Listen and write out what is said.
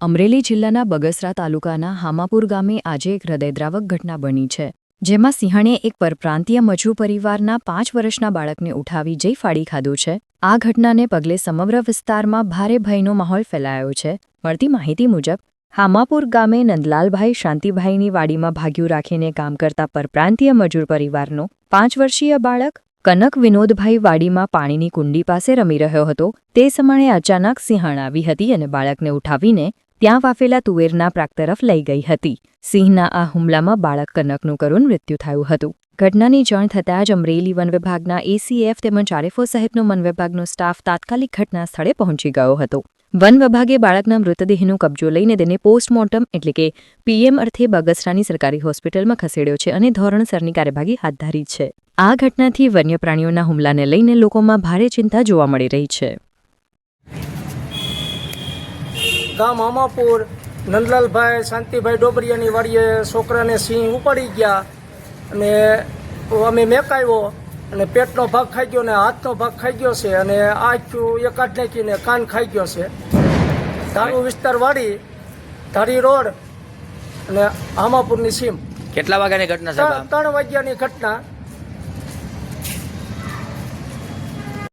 અમરેલી જિલ્લાના બગસરા તાલુકાના હામાપુર ગામે આજે એક હૃદયદ્રાવક ઘટના બની છે, જેમાં સિંહણે એક પરપ્રાંતીય મજૂ પરિવારના પાંચ વર્ષના બાળકને ઉઠાવી જઈ ફાડી ખાધું છે. આ ઘટનાને પગલે સમગ્ર વિસ્તારમાં ભારે ભયનો માહોલ ફેલાયો છે. મળતી માહિતી મુજબ, હામાપુર ગામે નંદલાલભાઈ શાંતિભાઈની વાડીમાં ભાગ્યું રાખીને કામ કરતા પરપ્રાંતીય મજૂર પરિવારનો પાંચ વર્ષીય બાળક કનક વિનોદભાઈ વાડીમાં પાણીની કુંડી પાસે રમી રહ્યો હતો. તે સમયે અચાનક સિંહણ આવી હતી અને બાળકને ઉઠાવીને ત્યાં વાફેલા તુવેરના પ્રાગ તરફ લઈ ગઈ હતી. સિંહના આ હુમલામાં બાળક કનકનું કરુણ મૃત્યુ થયું હતું. ઘટનાની જાણ થતાં જ અમરેલી વન વિભાગના એસીએફ તેમજ આરએફઓ સહિતનો વન વિભાગનો સ્ટાફ તાત્કાલિક ઘટના સ્થળે પહોંચી ગયો હતો. વન વિભાગે બાળકના મૃતદેહનો કબજો લઈને તેને પોસ્ટમોર્ટમ એટલે કે પીએમ અર્થે બગસરાની સરકારી હોસ્પિટલમાં ખસેડ્યો છે અને ધોરણસરની કાર્યભાગી હાથ ધરી છે. આ ઘટનાથી વન્ય પ્રાણીઓના હુમલાને લઈને લોકોમાં ભારે ચિંતા જોવા મળી રહી છે. ગામ અમાપુર નંદલાલભાઈ શાંતિભાઈ ડોબરિયાની વાડીએ છોકરાને સિંહ ઉપાડી ગયા અને અમે મેકાયો અને પેટનો ભાગ ખાઈ ગયો ને હાથનો ભાગ ખાઈ ગયો છે અને આખું એકાદ નાખીને કાન ખાઈ ગયો છે. ધારું વિસ્તાર વાડી ધારી રોડ અને આમાપુરની સીમ. કેટલા વાગ્યાની ઘટના ત્રણ વાગ્યાની ઘટના.